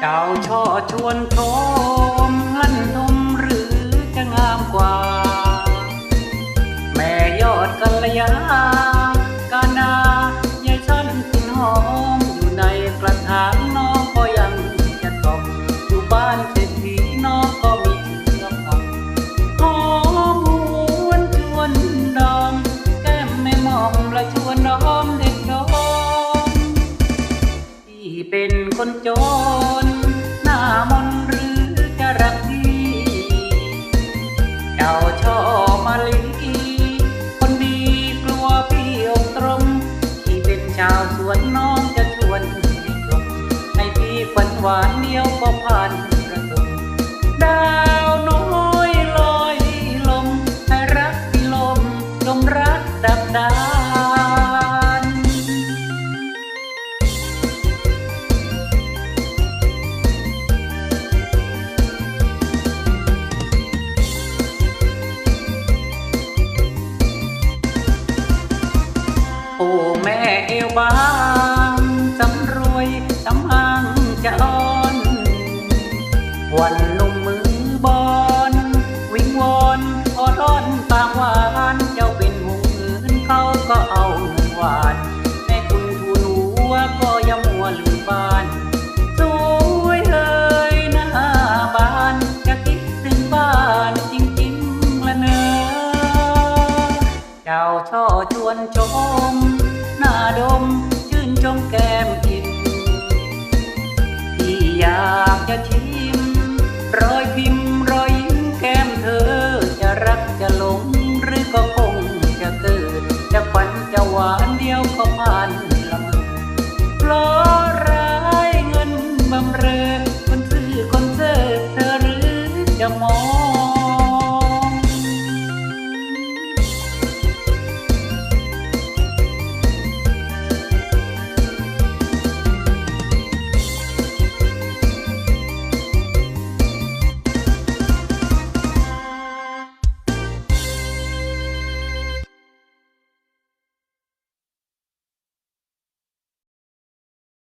เจ้าช่อชวนชมลั่นทมหรือจะงามกว่า แม่ยอดกัลยากาณายายฉันกินหอมอยู่ในกระถางน้องก็ยังจะตกอยู่บ้านเศรษฐีน้องก็มีเชื้อฟังหอมหวนชวนดอมแก้มไม่มองและชวนน้อมเด็กน้องที่เป็นคนจน ชอบมาลีคนดีกลัวพี่องตรง ที่เป็นชาวสวนน้องจะชวนให้ชมให้พี่ฝันหวานเดียวก็ผ่านกระตุกได้ บางสำรวยสำหังจะอ่อน วันลงมือบอนวิ่งวอนอดอ้อนตากหวานเจ้าเป็นหงอื่นเขาก็เอาเงินหวานแม่คุณทูนหัวก็ยังมัวลืมบ้านสวยเอ้ยหน้าบ้านจะคิดถึงบ้านจริงๆละเนอเจ้าช่อชวนชมาดมชื่นชมแก้มอิ่มที่อยากจะชิม รอยพิมพ์รอยยิ้มแก้มเธอ จะรักจะหลงหรือก็คงจะเกิด จะฝันจะหวานเดียวก็ผ่านละมันเพราะร้ายเงินบำเรอคนซื่อคนเซอเธอหรือจะมอง